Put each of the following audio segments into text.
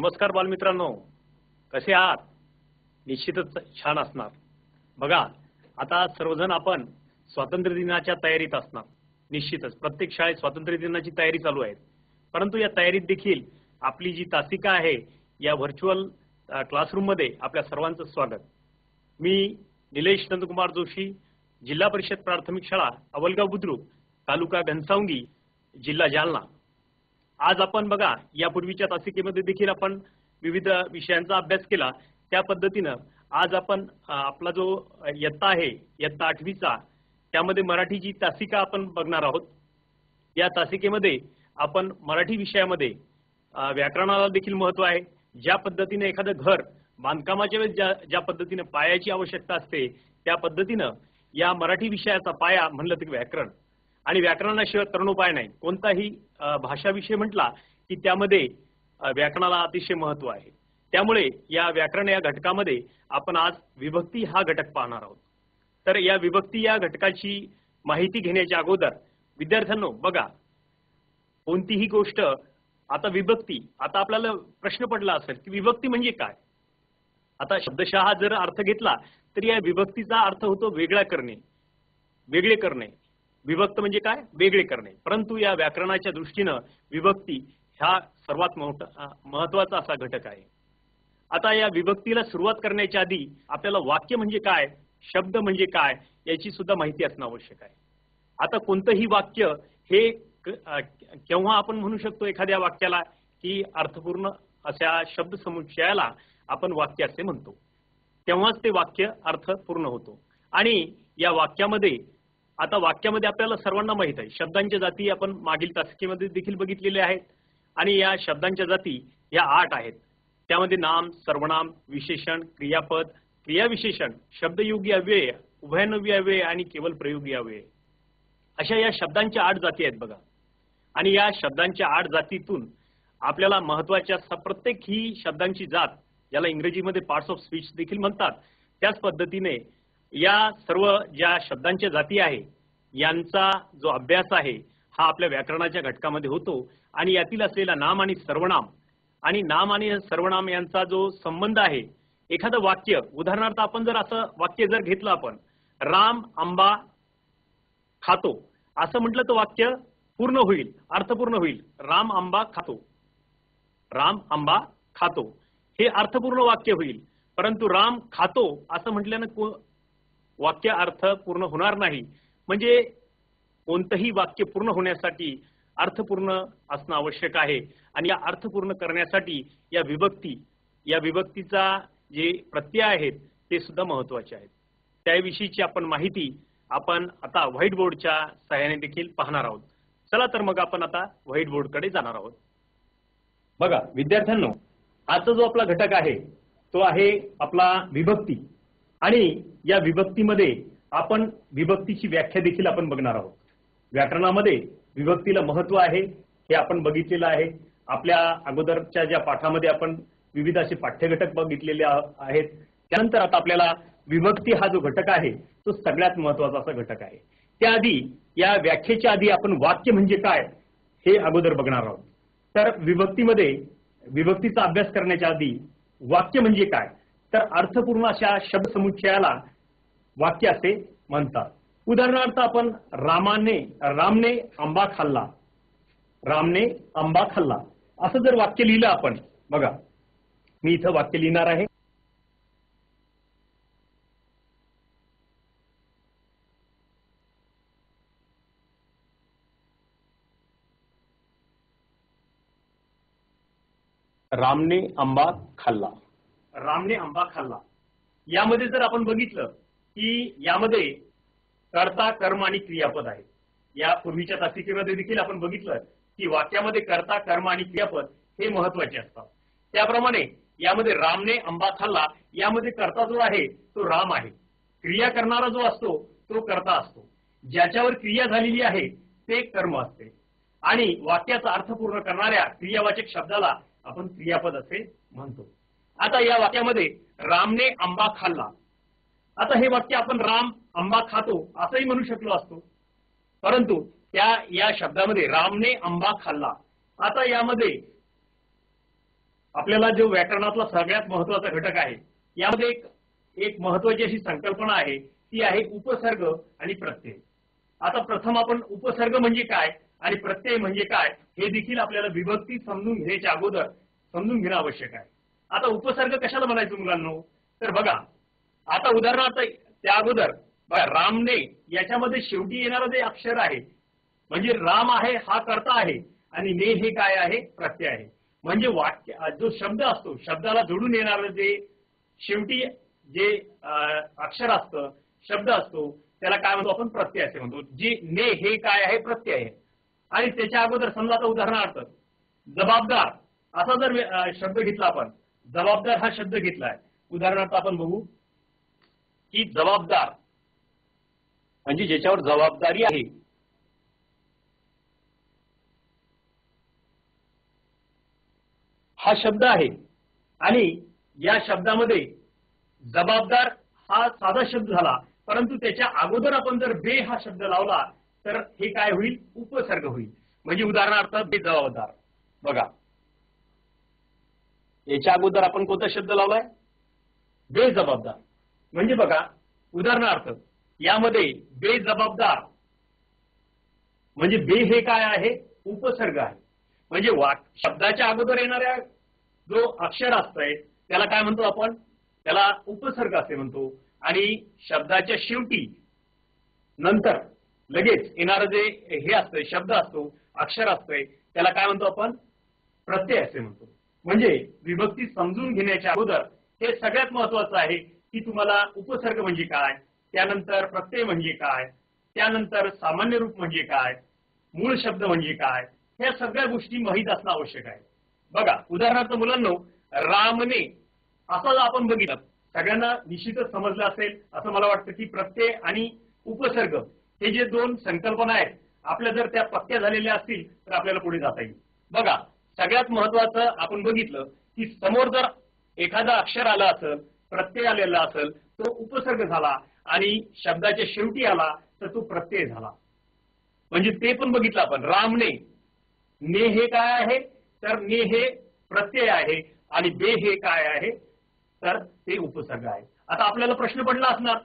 नमस्कार बालमित्रांनो. कसे आहात? निश्चितच छान असणार. बघा आता सर्वजण आपण स्वातंत्र्य दिनाच्या तयारीत असणार. निश्चितच प्रत्येक शाळेत स्वातंत्र्य दिनाची तयारी चालू आहे. परंतु या तयारीत देखील आपली जी तासिका आहे या व्हर्च्युअल क्लासरूममध्ये आपल्या सर्वांचं स्वागत. मी निलेश नंदकुमार जोशी जिल्हा परिषद प्राथमिक शाळा अवलगाव बुद्रुक तालुका घनसावंगी जिल्हा जालना. आज आपण बघा यापूर्वीच्या तासिकेमध्ये देखील आपण विविध विषयांचा अभ्यास केला. त्या पद्धतीनं आज आपण आपला जो इयत्ता आहे इयत्ता आठवीचा त्यामध्ये मराठीची तासिका आपण बघणार आहोत. या तासिकेमध्ये आपण मराठी विषयामध्ये व्याकरणाला देखील महत्त्व आहे. ज्या पद्धतीने एखादं घर बांधकामाच्या वेळेस ज्या ज्या पद्धतीने पायाची आवश्यकता असते त्या पद्धतीनं या मराठी विषयाचा पाया म्हणलं तर व्याकरण. आणि व्याकरणाशिवाय तरुणोपाय नाही. कोणताही भाषाविषय म्हटला की त्यामध्ये व्याकरणाला अतिशय महत्त्व आहे. त्यामुळे या व्याकरण या घटकामध्ये आपण आज विभक्ती हा घटक पाहणार आहोत. तर या विभक्ती या घटकाची माहिती घेण्याच्या अगोदर विद्यार्थ्यांनो बघा. कोणतीही गोष्ट आता विभक्ती आता आपल्याला प्रश्न पडला असेल की विभक्ती म्हणजे काय? आता शब्दशः जर अर्थ घेतला तर या विभक्तीचा अर्थ होतो वेगळा करणे वेगळे करणे. विभक्त म्हणजे काय? वेगळे करणे. परंतु या व्याकरणाच्या दृष्टीनं विभक्ती हा सर्वात मोठा महत्त्वाचा असा घटक आहे. आता या विभक्तीला सुरुवात करण्याच्या आधी आपल्याला वाक्य म्हणजे काय शब्द म्हणजे काय याची सुद्धा माहिती असणं आवश्यक आहे. आता कोणतंही वाक्य हे केव्हा आपण म्हणू शकतो एखाद्या वाक्याला की अर्थपूर्ण अशा शब्द समुच्चयाला आपण वाक्य असे म्हणतो. तेव्हाच ते वाक्य अर्थ पूर्ण होतो. आणि या वाक्यामध्ये आता वाक्यामध्ये आपल्याला सर्वांना माहीत आहे. शब्दांच्या जाती आपण मागील तासिकेमध्ये देखील बघितलेल्या आहेत. आणि या शब्दांच्या जाती या आठ आहेत. त्यामध्ये नाम सर्वनाम विशेषण क्रियापद क्रियाविशेषण शब्दयोगी अव्यय उभयनवी अव्यय आणि केवळ प्रयोगी अव्यय. अशा या शब्दांच्या आठ जाती आहेत बघा. आणि या शब्दांच्या आठ जातीतून आपल्याला महत्त्वाच्या स- प्रत्येक ही शब्दांची जात ज्याला इंग्रजीमध्ये पार्ट्स ऑफ स्पीच देखील म्हणतात. त्याच पद्धतीने या सर्व ज्या शब्दांच्या जाती आहे यांचा जो अभ्यास आहे हा आपल्या व्याकरणाच्या घटकामध्ये होतो. आणि यातील असलेला नाम आणि सर्वनाम आणि नाम आणि सर्वनाम यांचा जो संबंध आहे एखादं वाक्य उदाहरणार्थ आपण जर असं वाक्य जर घेतलं आपण राम आंबा खातो असं म्हटलं तर वाक्य पूर्ण होईल अर्थपूर्ण होईल. राम आंबा खातो. राम आंबा खातो. हे अर्थपूर्ण वाक्य होईल. परंतु राम खातो असं म्हटल्यानं वाक्य अर्थ पूर्ण होणार नाही. म्हणजे कोणतंही वाक्य पूर्ण होण्यासाठी अर्थपूर्ण असणं आवश्यक आहे. आणि या अर्थपूर्ण करण्यासाठी या विभक्ती या विभक्तीचा जे प्रत्यय आहेत ते सुद्धा महत्त्वाचे आहेत. त्याविषयीची आपण माहिती आपण आता व्हाईट बोर्डच्या सहाय्याने देखील पाहणार आहोत. चला तर मग आपण आता व्हाईट बोर्डकडे जाणार आहोत. बघा विद्यार्थ्यांनो आजचा जो आपला घटक आहे तो आहे आपला विभक्ती. आणि या विभक्तीमध्ये आपण विभक्तीची व्याख्या देखील आपण बघणार आहोत. व्याकरणामध्ये विभक्तीला महत्त्व आहे हे आपण बघितलेलं आहे. आपल्या अगोदरच्या ज्या पाठामध्ये आपण विविध असे पाठ्यघटक बघितलेले आहेत त्यानंतर आता आपल्याला विभक्ती हा जो घटक आहे तो सगळ्यात महत्त्वाचा असा घटक आहे. त्याआधी या व्याख्येच्या आधी आपण वाक्य म्हणजे काय हे अगोदर बघणार आहोत. तर विभक्तीमध्ये विभक्तीचा अभ्यास करण्याच्या आधी वाक्य म्हणजे काय तर अर्थपूर्ण अशा शब्द समुच्चयाला वाक्य असे म्हणतात. उदाहरणार्थ आपण रामाने रामने आंबा खाल्ला. रामने आंबा खाल्ला. असं जर वाक्य लिहिलं आपण बघा. मी इथं वाक्य लिहिणार आहे. रामने आंबा खाल्ला. रामने आंबा खाल्ला. यामध्ये जर आपण बघितलं की यामध्ये कर्ता कर्म आणि क्रियापद आहे या पूर्वीच्या तासिकेमध्ये देखील आपण बघितलं की वाक्यामध्ये कर्ता कर्म आणि क्रियापद हे महत्त्वाचे असतात. त्याप्रमाणे यामध्ये रामने आंबा खाल्ला यामध्ये कर्ता जो आहे तो राम आहे. क्रिया करणारा जो असतो तो कर्ता असतो. ज्याच्यावर क्रिया झालेली आहे ते कर्म असते. आणि वाक्याचा अर्थ पूर्ण करणाऱ्या क्रियावाचक शब्दाला आपण क्रियापद असे म्हणतो. आता या वाक्यामध्ये रामने आंबा खाल्ला. आता हे वाक्य आपण राम आंबा खातो असंही म्हणू शकलो असतो. परंतु त्या या शब्दामध्ये रामने आंबा खाल्ला. आता यामध्ये आपल्याला जो व्याकरणातला सगळ्यात महत्त्वाचा घटक आहे यामध्ये एक एक महत्वाची अशी संकल्पना आहे ती आहे उपसर्ग आणि प्रत्यय. आता प्रथम आपण उपसर्ग म्हणजे काय आणि प्रत्यय म्हणजे काय हे देखील आपल्याला विभक्ती समजून घ्यायच्या अगोदर समजून घेणं आवश्यक आहे. आता उपसर्ग कशाला म्हणायचं मुलांनो? तर बघा आता उदाहरणार्थ त्या अगोदर बघा रामने याच्यामध्ये शेवटी येणारं जे अक्षर आहे म्हणजे राम आहे हा कर्ता आहे आणि ने हे काय आहे? प्रत्यय आहे. म्हणजे वाक्य जो शब्द असतो शब्दाला जोडून येणारं जे शेवटी जे अक्षर असतं शब्द असतो त्याला काय म्हणतो आपण? प्रत्यय असे म्हणतो. जे ने हे काय आहे? प्रत्यय आहे. आणि त्याच्या अगोदर समजा आता उदाहरणार्थ जबाबदार असा जर शब्द घेतला आपण जबाबदार हा शब्द घेतलाय. उदाहरणार्थ आपण बघू की जबाबदार म्हणजे ज्याच्यावर जबाबदारी आहे. हा शब्द आहे. आणि या शब्दामध्ये जबाबदार हा साधा शब्द झाला. परंतु त्याच्या अगोदर आपण जर बे हा शब्द लावला तर हे काय होईल? उपसर्ग होईल. म्हणजे उदाहरणार्थ बेजबाबदार बघा. याच्या अगोदर आपण कोणता शब्द लावलाय? बेजबाबदार. म्हणजे बघा उदाहरणार्थ यामध्ये बेजबाबदार. म्हणजे बे हे काय आहे? उपसर्ग आहे. म्हणजे वाक शब्दाच्या अगोदर येणाऱ्या जो अक्षर असतंय त्याला काय म्हणतो आपण? त्याला उपसर्ग असे म्हणतो. आणि शब्दाच्या शेवटी नंतर लगेच येणारं जे हे असतंय शब्द असतो अक्षर असतंय त्याला काय म्हणतो आपण? प्रत्यय असे म्हणतो. म्हणजे विभक्ती समजून घेण्याच्या अगोदर हे सगळ्यात महत्वाचं आहे की तुम्हाला उपसर्ग म्हणजे काय त्यानंतर प्रत्यय म्हणजे काय त्यानंतर सामान्य रूप म्हणजे काय मूळ शब्द म्हणजे काय ह्या सगळ्या गोष्टी माहीत असणं आवश्यक आहे. बघा उदाहरणार्थ मुलांनो रामने असं जर आपण बघितलं सगळ्यांना निश्चितच समजलं असेल असं मला वाटतं की प्रत्यय आणि उपसर्ग हे जे दोन संकल्पना आहेत आपल्या जर त्या पक्क्या झालेल्या असतील तर आपल्याला पुढे जाता येईल. बघा सगळ्यात महत्वाचं आपण बघितलं की समोर जर एखादा अक्षर आला असेल प्रत्यय आलेला असेल तो उपसर्ग झाला आणि शब्दाच्या शेवटी आला तर तो प्रत्यय झाला. म्हणजे ते पण बघितलं आपण. रामने ने. हे काय आहे? तर ने हे प्रत्यय आहे आणि बे हे काय आहे? तर ते उपसर्ग आहे. आता आपल्याला प्रश्न पडला असणार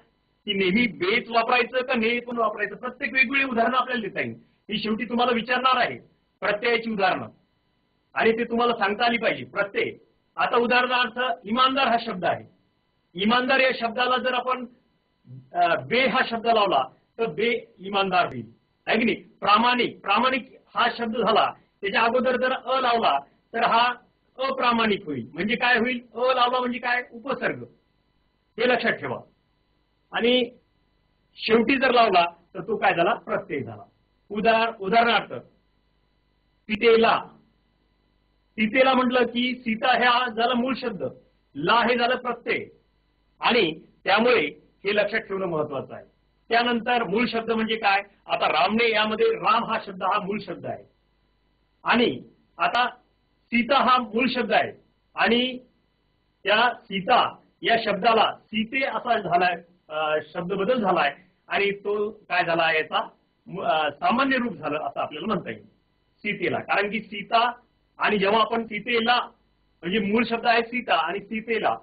की नेहमी बेच वापरायचं का ने पण वापरायचं? प्रत्येक वेगवेगळी उदाहरणं आपल्याला देता येईल. ही शेवटी तुम्हाला विचारणार आहे. प्रत्ययाची उदाहरणं. आणि ते तुम्हाला सांगता आली पाहिजे. प्रत्यय आता उदाहरणार्थ इमानदार हा शब्द आहे. इमानदार या शब्दाला जर आपण बे हा शब्द लावला तर बे इमानदार होईल. आहे की नाही? प्रामाणिक. प्रामाणिक हा शब्द झाला त्याच्या अगोदर जर अ लावला तर हा अप्रामाणिक होईल. म्हणजे काय होईल? अ लावला म्हणजे काय? उपसर्ग. हे लक्षात ठेवा. आणि शेवटी जर लावला तर तो काय झाला? प्रत्यय झाला. उदाहरण उदाहरणार्थ पितेला. सीतेला म्हटलं की सीता ह्या झाला मूळ शब्द ला हे झालं प्रत्यय. आणि त्यामुळे हे लक्षात ठेवणं महत्वाचं आहे. त्यानंतर मूळ शब्द म्हणजे काय? आता रामने यामध्ये राम हा शब्द हा मूळ शब्द आहे. आणि आता सीता हा मूळ शब्द आहे. आणि त्या सीता या शब्दाला सीते असा झालाय अं, शब्द बदल झालाय. आणि तो काय झाला? याचा सामान्य रूप झालं असं आपल्याला म्हणता येईल. सीतेला. कारण की सीता आणि जेव्हा आपण सीतेला म्हणजे मूळ शब्द आहे सीता आणि सीतेला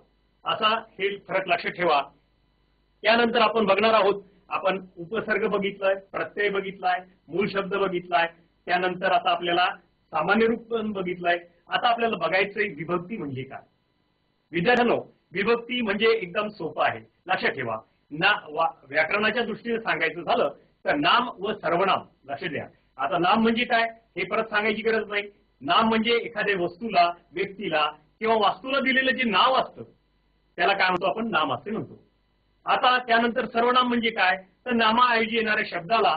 असा हे फरक लक्षात ठेवा. त्यानंतर आपण बघणार आहोत आपण उपसर्ग बघितलाय प्रत्यय बघितलाय मूळ शब्द बघितलाय त्यानंतर आता आपल्याला सामान्य रूप पण बघितलंय. आता आपल्याला बघायचंय विभक्ती म्हणजे काय? विद्यार्थ्यांनो विभक्ती म्हणजे एकदम सोपं आहे. लक्षात ठेवा. ना वा- व्याकरणाच्या दृष्टीने सांगायचं झालं तर नाम व सर्वनाम लक्ष द्या आता नाम म्हणजे काय? हे परत सांगायची गरज नाही. नाम म्हणजे एखाद्या वस्तूला व्यक्तीला किंवा वास्तूला दिलेलं जे नाव असतं त्याला काय म्हणतो आपण? नाम असे म्हणतो. आता त्यानंतर सर्वनाम म्हणजे काय? तर नामाऐवजी येणाऱ्या शब्दाला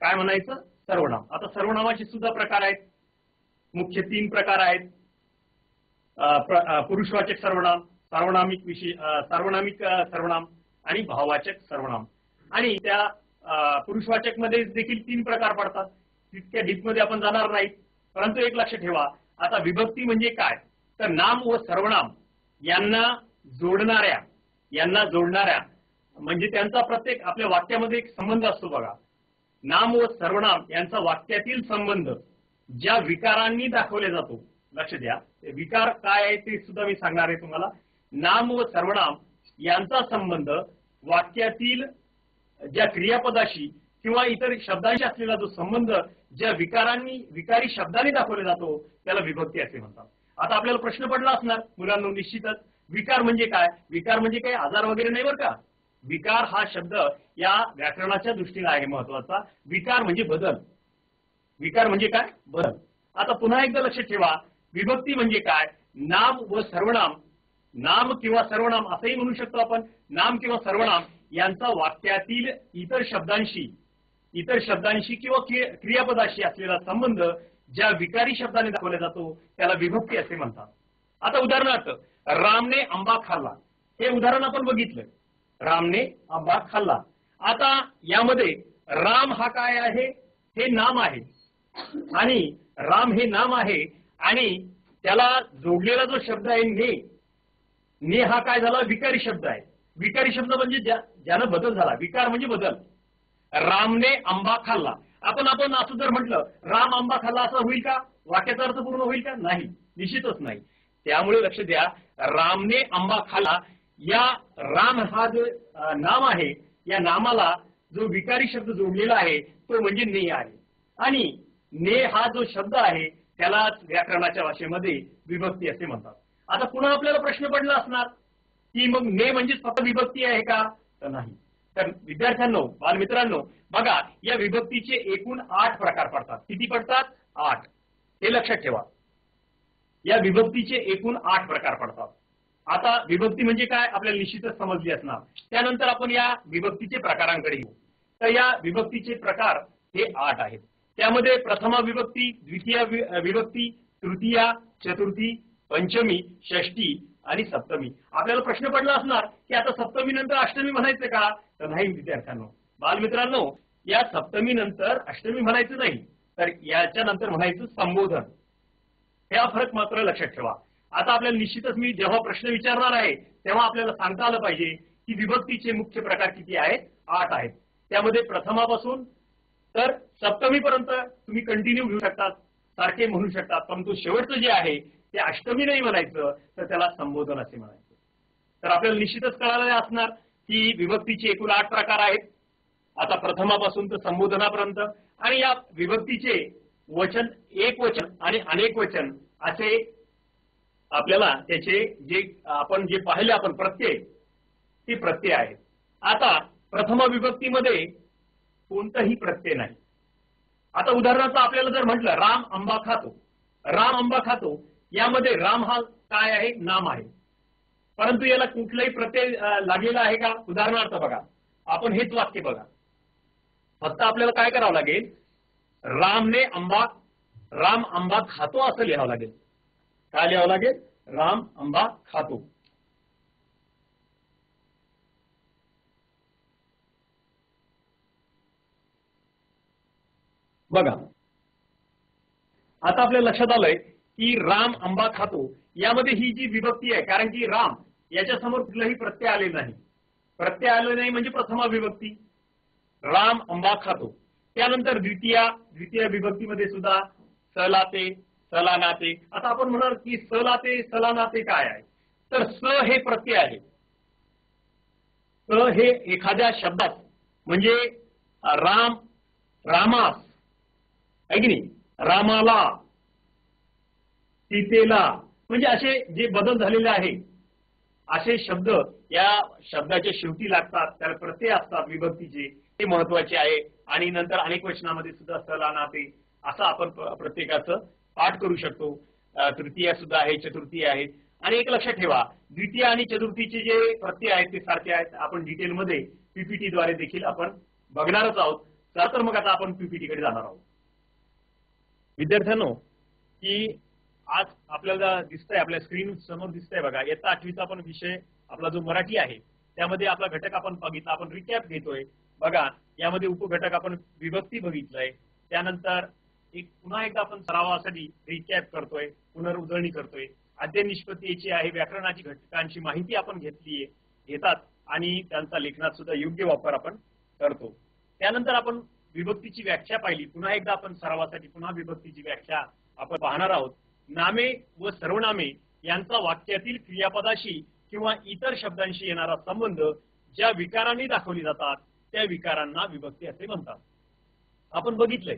काय म्हणायचं? सर्वनाम. आता सर्वनामाचे सुद्धा प्रकार आहेत. मुख्य तीन प्रकार आहेत. पुरुषवाचक सर्वनाम सार्वनामिक विशेष सार्वनामिक सर्वनाम आणि भाववाचक सर्वनाम. आणि त्या पुरुषवाचकमध्ये देखील तीन प्रकार पडतात. तितक्या डीपमध्ये आपण जाणार नाही परंतु एक लक्ष ठेवा. आता विभक्ती म्हणजे काय? तर नाम व सर्वनाम यांना जोडणाऱ्या यांना जोडणाऱ्या म्हणजे त्यांचा प्रत्येक आपल्या वाक्यामध्ये एक संबंध असतो बघा. नाम व सर्वनाम यांचा वाक्यातील संबंध ज्या विकारांनी दाखवले जातो. लक्ष द्या. विकार काय आहे ते सुद्धा मी सांगणार आहे तुम्हाला. नाम व सर्वनाम यांचा संबंध वाक्यातील ज्या क्रियापदाशी किंवा इतर शब्दांशी असलेला जो संबंध ज्या विकारांनी विकारी शब्दाने दाखवला जातो त्याला विभक्ती असे म्हणतात. आता आपल्याला प्रश्न पडला असणार मुलांना निश्चितच. विकार म्हणजे काय? विकार म्हणजे काही आजार वगैरे नाही बरं का? विकार हा शब्द या व्याकरणाच्या दृष्टीने आहे महत्त्वाचा. विकार म्हणजे बदल. विकार म्हणजे काय? बदल. आता पुन्हा एकदा लक्षात ठेवा. विभक्ती म्हणजे काय? नाम व सर्वनाम. नाम किंवा सर्वनाम असंही म्हणू शकतो आपण. नाम किंवा सर्वनाम यांचा वाक्यातील इतर शब्दांशी इतर शब्दांशी किंवा क्रियापदाशी असलेला संबंध ज्या विकारी शब्दाने दाखवला जातो त्याला विभक्ती असे म्हणतात. आता उदाहरणार्थ रामने आंबा खाल्ला. हे उदाहरण आपण बघितलं. रामने आंबा खाल्ला. आता यामध्ये राम हा काय आहे? हे नाम आहे. आणि राम हे नाम आहे. आणि त्याला जोडलेला जो शब्द आहे ने. ने हा काय झाला? विकारी शब्द आहे. विकारी शब्द म्हणजे ज्या- ज्यानं बदल झाला. विकार म्हणजे बदल. रामने आंबा खाल्ला. आपण आपण असं जर म्हटलं राम आंबा खाल्ला असं होईल का? वाक्याचा अर्थ पूर्ण होईल का? नाही. निश्चितच नाही. त्यामुळे लक्ष द्या रामने आंबा खाल्ला. या राम हा जो नाम आहे या नामाला जो विकारी शब्द जोडलेला आहे तो म्हणजे ने आहे. आणि ने हा जो शब्द आहे त्यालाच व्याकरणाच्या भाषेमध्ये विभक्ती असे म्हणतात. आता पुन्हा आपल्याला प्रश्न पडला असणार की मग ने म्हणजेच फक्त विभक्ती आहे का? तर नाही. तर विद्यार्थ्यांनो बालमित्रांनो बघा या विभक्तीचे एकूण आठ प्रकार पडतात. किती पडतात? आठ. हे लक्षात ठेवा. या विभक्तीचे एकूण आठ प्रकार पडतात. आता विभक्ती म्हणजे काय? आपल्याला निश्चितच समजली असणार. त्यानंतर आपण या विभक्तीचे प्रकारांकडे येऊ. तर या विभक्तीचे प्रकार हे आठ आहेत. त्यामध्ये प्रथमा विभक्ती द्वितीय विभक्ती तृतीया चतुर्थी पंचमी षष्टी आणि सप्तमी. आपल्याला प्रश्न पडला असणार की आता सप्तमी नंतर अष्टमी म्हणायचं का? तर नाही विद्यार्थ्यांनो. बालमित्रांनो या सप्तमी नंतर अष्टमी म्हणायचं नाही तर याच्या नंतर म्हणायचं संबोधन. हा फरक मात्र लक्षात ठेवा. आता आपल्याला निश्चितच मी जेव्हा प्रश्न विचारणार आहे तेव्हा आपल्याला सांगता आलं पाहिजे की विभक्तीचे मुख्य प्रकार किती आहेत? आठ आहेत. त्यामध्ये प्रथमापासून तर सप्तमीपर्यंत तुम्ही कंटिन्यू घेऊ शकतात. सारखे म्हणू शकतात. परंतु शेवटचं जे आहे ते अष्टमी नाही म्हणायचं तर त्याला संबोधन असे म्हणायचं. तर आपल्याला निश्चितच कळालं असणार. की विभक्तीचे एकूण आठ प्रकार आहेत. आता प्रथमापासून तर संबोधनापर्यंत. आणि या विभक्तीचे वचन एक वचन आणि अनेक वचन असे आपल्याला त्याचे जे आपण जे पाहिले आपण प्रत्यय ते प्रत्यय आहेत. आता प्रथम विभक्तीमध्ये कोणताही प्रत्यय नाही. आता उदाहरणार्थ आपल्याला जर म्हटलं राम आंबा खातो. राम आंबा खातो. यामध्ये राम हा काय आहे? नाम आहे. परंतु याला कुठलाही प्रत्यय लागलेला आहे का? उदाहरणार्थ बघा आपण हेच वाक्य बघा. फक्त आपल्याला काय करावं लागेल? रामने आंबा राम आंबा खातो असं लिहावं लागेल. काय लिहावं लागेल? राम आंबा खातो. बघा. आता आपल्या लक्षात आलंय की राम आंबा खातो यामध्ये ही जी विभक्ती आहे कारण की राम याच्या समोर कुठलाही प्रत्यय आले नाही. प्रत्यय आले नाही म्हणजे प्रथमा विभक्ती. राम आंबा खातो. त्यानंतर द्वितीया द्वितीय विभक्तीमध्ये सुद्धा सलाते सलानाते. आता आपण म्हणाल की सलाते सलानाते काय आहे? तर स हे प्रत्यय आहे. स हे एखाद्या शब्दात म्हणजे राम रामास आहे की नाही? रामाला सीतेला म्हणजे असे जे बदल झालेले आहे असे शब्द या शब्दाच्या शेवटी लागतात त्याला प्रत्यय असतात विभक्तीचे. ते महत्त्वाचे आहे. आणि नंतर अनेक वचनामध्ये सुद्धा सला नाते असं आपण प्रत्येकाचं पाठ करू शकतो. तृतीय सुद्धा आहे चतुर्थी आहे. आणि एक लक्षात ठेवा द्वितीय आणि चतुर्थीचे जे प्रत्यय आहेत ते सारखे आहेत. आपण डिटेलमध्ये पीपीटी द्वारे देखील आपण बघणारच आहोत. चला तर मग आता आपण पीपीटी कडे जाणार आहोत. विद्यार्थ्यांनो की आज आपल्याला दिसतंय आपल्या स्क्रीन समोर दिसतंय बघा. इयत्ता आठवीचा पण विषय आपला जो मराठी आहे त्यामध्ये आपला घटक आपण बघितला आपण रिकॅप घेतोय. बघा यामध्ये उपघटक आपण विभक्ती बघितलंय. त्यानंतर एक पुन्हा एकदा आपण सरावासाठी रिकॅप करतोय पुनरुजळणी करतोय. अध्ययन निष्पत्तीची आहे व्याकरणाची घटकांची माहिती आपण घेतलीये घेतात आणि त्यांचा लेखनात सुद्धा योग्य वापर आपण करतो. त्यानंतर आपण विभक्तीची व्याख्या पाहिली. पुन्हा एकदा आपण सरावासाठी पुन्हा विभक्तीची व्याख्या आपण पाहणार आहोत. नामे व सर्वनामे यांचा वाक्यातील क्रियापदाशी किंवा इतर शब्दांशी येणारा संबंध ज्या विकारांनी दाखवली जातात त्या विकारांना विभक्ती असे म्हणतात. आपण बघितलंय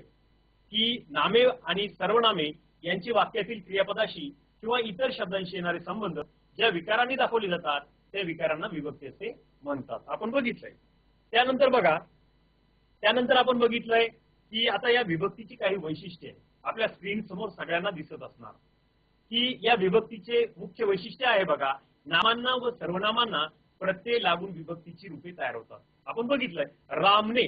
की नामे आणि सर्वनामे यांची वाक्यातील क्रियापदाशी किंवा इतर शब्दांशी येणारे संबंध ज्या विकारांनी दाखवले जातात त्या विकारांना विभक्ती असे म्हणतात. आपण बघितलंय. त्यानंतर बघा त्यानंतर आपण बघितलंय की आता या विभक्तीची काही वैशिष्ट्ये आपल्या स्क्रीन समोर सगळ्यांना दिसत असणार. की या विभक्तीचे मुख्य वैशिष्ट्य आहे बघा नामांना व सर्वनामांना प्रत्यय लागून विभक्तीची रूपे तयार होतात. आपण बघितलंय रामने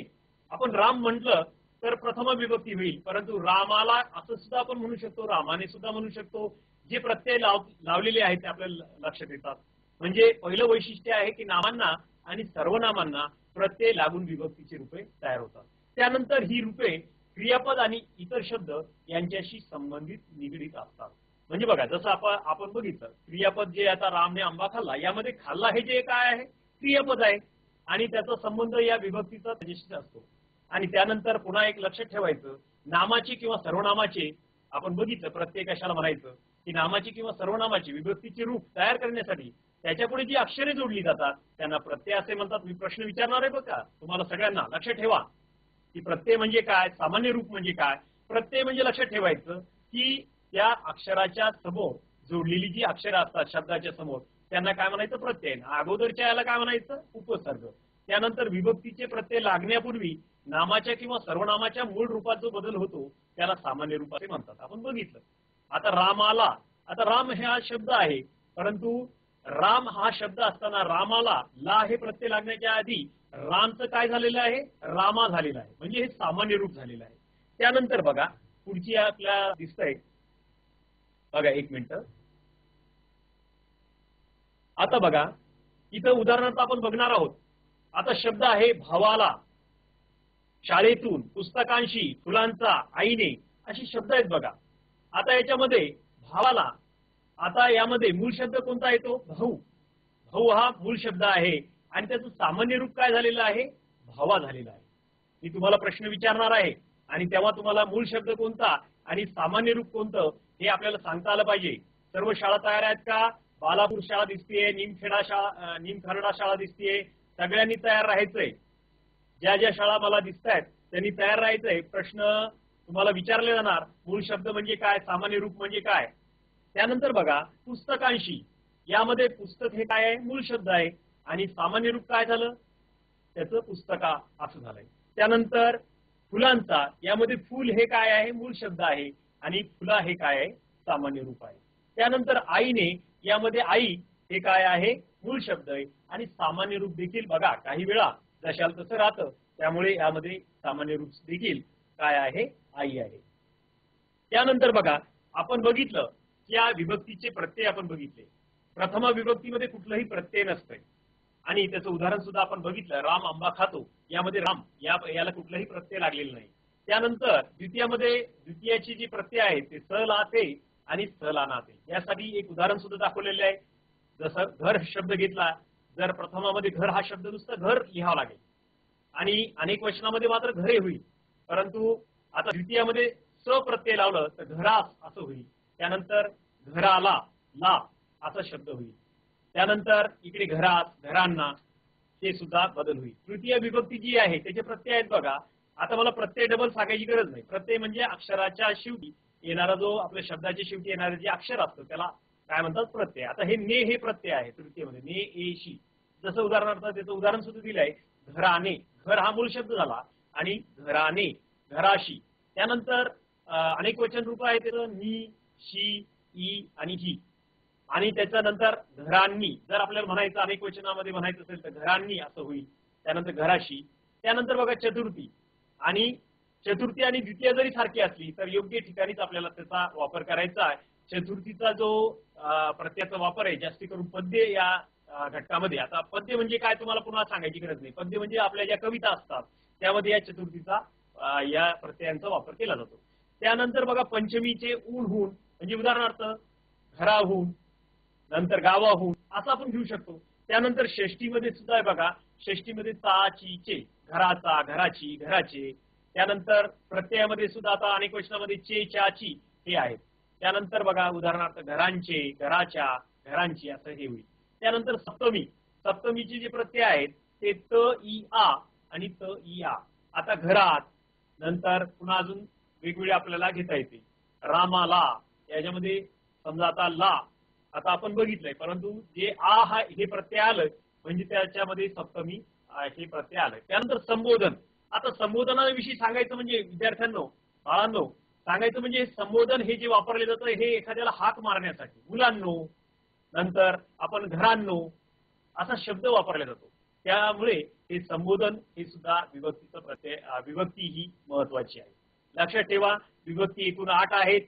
आपण राम म्हटलं तर प्रथम विभक्ती होईल परंतु रामाला असं सुद्धा आपण म्हणू शकतो रामाने सुद्धा म्हणू शकतो जे प्रत्यय लाव लावलेले आहेत ते आपल्याला लक्षात येतात. म्हणजे पहिलं वैशिष्ट्य आहे की नामांना आणि सर्वनामांना प्रत्यय लागून विभक्तीची रूपे तयार होतात. त्यानंतर ही रूपे क्रियापद आणि इतर शब्द यांच्याशी संबंधित निगडीत असतात. म्हणजे बघा जसं आपण आपण बघितलं क्रियापद जे आता रामने आंबा खाल्ला यामध्ये खाल्ला हे जे काय आहे? क्रियापद आहे. आणि त्याचा संबंध या विभक्तीचा त्याच्याशी असतो. आणि त्यानंतर पुन्हा एक लक्षात ठेवायचं नामाची किंवा सर्वनामाचे आपण बघितलं प्रत्येक अशाला म्हणायचं की नामाची किंवा सर्वनामाची विभक्तीचे रूप तयार करण्यासाठी त्याच्यापुढे जी अक्षरे जोडली जातात त्यांना प्रत्यय असे म्हणतात. मी प्रश्न विचारणार आहे बघा तुम्हाला सगळ्यांना लक्षात ठेवा. की प्रत्यय म्हणजे काय? सामान्य रूप म्हणजे काय? प्रत्यय म्हणजे लक्षात ठेवायचं की त्या अक्षराच्या समोर जोडलेली जी अक्षरं असतात शब्दाच्या समोर त्यांना काय म्हणायचं? प्रत्यय. अगोदरच्या याला काय म्हणायचं? उपसर्ग. त्यानंतर विभक्तीचे प्रत्यय लागण्यापूर्वी नामाच्या किंवा सर्वनामाच्या मूळ रूपात जो बदल होतो त्याला सामान्य रूपाचे म्हणतात. आपण बघितलं. आता रामाला आता राम हे हा शब्द आहे परंतु राम हा शब्द असताना रामाला ला हे प्रत्यय लागण्याच्या आधी रामचं काय झालेलं आहे? रामा झालेलं आहे. म्हणजे हे सामान्य रूप झालेलं आहे. त्यानंतर बघा पुढची आपल्या दिसतंय. बघा एक मिनिट. आता बघा इथं उदाहरणार्थ आपण बघणार आहोत. आता शब्द आहे भावाला. शाळेतून पुस्तकांशी फुलांचा आईने असे शब्द आहेत बघा. आता याच्यामध्ये भावाला आता यामध्ये मूळ शब्द कोणता येतो? भाऊ. भाऊ हा मूळ शब्द आहे. आणि त्याचं सामान्य रूप काय झालेलं आहे? भावा झालेला आहे. मी तुम्हाला प्रश्न विचारणार आहे. आणि तेव्हा तुम्हाला मूळ शब्द कोणता आणि सामान्य रूप कोणतं हे आपल्याला सांगता आलं पाहिजे. सर्व शाळा तयार आहेत का? बालापूर शाळा दिसतीये निमखेडा शाळा निमखरडा निमखर्डा शाळा दिसतीये. सगळ्यांनी तयार राहायचंय. ज्या ज्या शाळा मला दिसत आहेत त्यांनी तयार राहायचंय. प्रश्न तुम्हाला विचारले जाणार. मूळ शब्द म्हणजे काय? सामान्य रूप म्हणजे काय? त्यानंतर बघा पुस्तकांशी. यामध्ये पुस्तक हे काय आहे? मूळ शब्द आहे. आणि सामान्य रूप काय झालं? त्याचं पुस्तका असं झालंय. त्यानंतर फुलांचा यामध्ये फुल हे काय आहे? मूळ शब्द आहे. आणि फुला हे काय आहे? सामान्य रूप आहे. त्यानंतर आईने यामध्ये आई हे काय आहे? मूळ शब्द आहे. आणि सामान्य रूप देखील बघा काही वेळा जशाल तसं राहतं त्यामुळे यामध्ये सामान्य रूप देखील काय आहे? आई आहे. त्यानंतर बघा आपण बघितलं या विभक्तीचे प्रत्यय आपण बघितले? प्रथम विभक्तीमध्ये कुठलंही प्रत्यय नसतंय. आणि त्याचं उदाहरण सुद्धा आपण बघितलं राम आंबा खातो यामध्ये राम या याला कुठलाही प्रत्यय लागलेला नाही. त्यानंतर द्वितीयामध्ये द्वितीयाची जी प्रत्यय आहे ते स लाते आणि स यासाठी एक उदाहरण सुद्धा दाखवलेले आहे. जसं घर शब्द घेतला जर प्रथमामध्ये घर हा शब्द नुसतं घर लिहावा लागेल. आणि अनेक वचनामध्ये मात्र घरे होईल. परंतु आता द्वितीयामध्ये स प्रत्यय लावलं तर घरास असं होईल. त्यानंतर घराला ला असा शब्द होईल. त्यानंतर इकडे घरात घरांना ते सुद्धा बदल होईल. तृतीय विभक्ती जी आहे त्याचे प्रत्यय आहेत बघा. आता मला प्रत्यय डबल सांगायची गरज नाही. प्रत्यय म्हणजे अक्षराच्या शेवटी येणारा जो आपल्या शब्दाच्या शेवटी येणारे जे अक्षर असतं त्याला काय म्हणतात? प्रत्यय. आता हे ने हे प्रत्यय आहे तृतीयमध्ये. ने ए शी. जसं उदाहरणार्थ त्याचं उदाहरण सुद्धा दिलं आहे. घराने. घर हा मूळ शब्द झाला. आणि घराने घराशी. त्यानंतर अनेक वचन रूप आहे त्याचं नी शी ई आणि ही. आणि त्याच्यानंतर घरांनी जर आपल्याला म्हणायचं अनेक वचनामध्ये म्हणायचं असेल तर घरांनी असं होईल. त्यानंतर घराशी. त्यानंतर बघा चतुर्थी. आणि चतुर्थी आणि द्वितीय जरी सारखी असली तर योग्य ठिकाणीच आपल्याला त्याचा वापर करायचा आहे. चतुर्थीचा जो अं, प्रत्ययाचा वापर आहे जास्ती करून पद्य या घटकामध्ये. आता पद्य म्हणजे काय तुम्हाला पुन्हा सांगायची गरज नाही. पद्य म्हणजे आपल्या ज्या कविता असतात त्यामध्ये या चतुर्थीचा या प्रत्ययांचा वापर केला जातो. त्यानंतर बघा पंचमीचे ऊन होऊन म्हणजे उदाहरणार्थ घराहून नंतर गावाहून असं आपण घेऊ शकतो. त्यानंतर षष्टीमध्ये सुद्धा आहे बघा षष्टीमध्ये चाची चे घराचा घराची घराचे. त्यानंतर प्रत्ययामध्ये सुद्धा आता अनेक वचनामध्ये चे चाची हे आहेत. त्यानंतर बघा उदाहरणार्थ घरांचे घराच्या घरांची असं हे होईल. त्यानंतर सप्तमी. सप्तमीचे जे प्रत्यय आहेत ते त इ आ आणि त इ आ आता घरात नंतर पुन्हा अजून वेगवेगळे आपल्याला घेता येते. रामाला. याच्यामध्ये समजा आता ला आता आपण बघितलंय परंतु जे आ हा हे प्रत्यय आलं म्हणजे त्याच्यामध्ये सप्तमी हे प्रत्यय आलं. त्यानंतर संबोधन. आता संबोधनाविषयी सांगायचं म्हणजे विद्यार्थ्यांनो बाळांनो सांगायचं म्हणजे संबोधन हे जे वापरले जातं हे एखाद्याला हाक मारण्यासाठी. मुलांनो नंतर आपण घरांनो असा शब्द वापरला जातो. त्यामुळे हे संबोधन हे सुद्धा विभक्तीचं प्रत्यय विभक्ती ही महत्वाची आहे. लक्षात ठेवा विभक्ती एकूण आठ आहेत.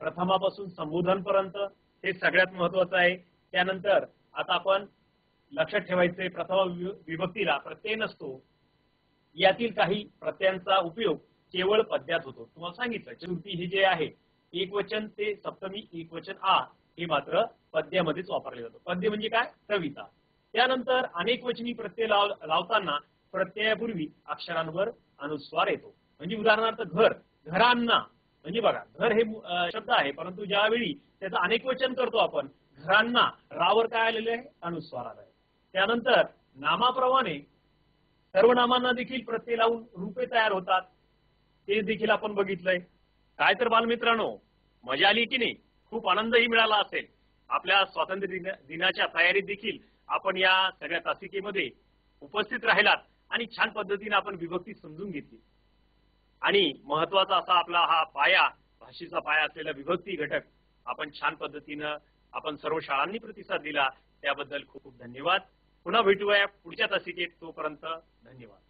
प्रथमापासून संबोधन पर्यंत हे सगळ्यात महत्वाचं आहे. त्यानंतर आता आपण लक्षात ठेवायचे प्रथम विभक्तीला प्रत्यय नसतो. यातील काही प्रत्ययांचा उपयोग केवळ पद्यात होतो. तुम्हाला सांगितलं चतुर्थी हे जे आहे एक वचन ते सप्तमी एक वचन आ हे मात्र पद्यामध्येच वापरले जातो. पद्य म्हणजे काय? कविता. त्यानंतर अनेक वचनी प्रत्यय लाव लावताना प्रत्ययापूर्वी अक्षरांवर अनुस्वार येतो. म्हणजे उदाहरणार्थ घर. घरांना म्हणजे बघा घर हे शब्द आहे परंतु ज्यावेळी त्याचं अनेक वचन करतो आपण घरांना रावर काय आलेले आहे? अनुस्वारात आहे. त्यानंतर नामाप्रमाणे सर्व नामांना देखील प्रत्यय लावून रूपे तयार होतात. ते देखील आपण बघितलंय. काय तर बालमित्रांनो मजा आली की नाही? खूप आनंदही मिळाला असेल. आपल्या स्वातंत्र्य दिनाच्या तयारीत देखील आपण या सगळ्या तासिकेमध्ये उपस्थित राहिलात आणि छान पद्धतीने आपण विभक्ती समजून घेतली. आणि महत्त्वाचा असा आपला हा पाया भाषेचा पाया असलेला विभक्ती घटक आपण छान पद्धतीनं आपण सर्व शाळांनी प्रतिसाद दिला त्याबद्दल खूप खूप धन्यवाद. पुन्हा भेटूया पुढच्या तासिकेत तोपर्यंत धन्यवाद.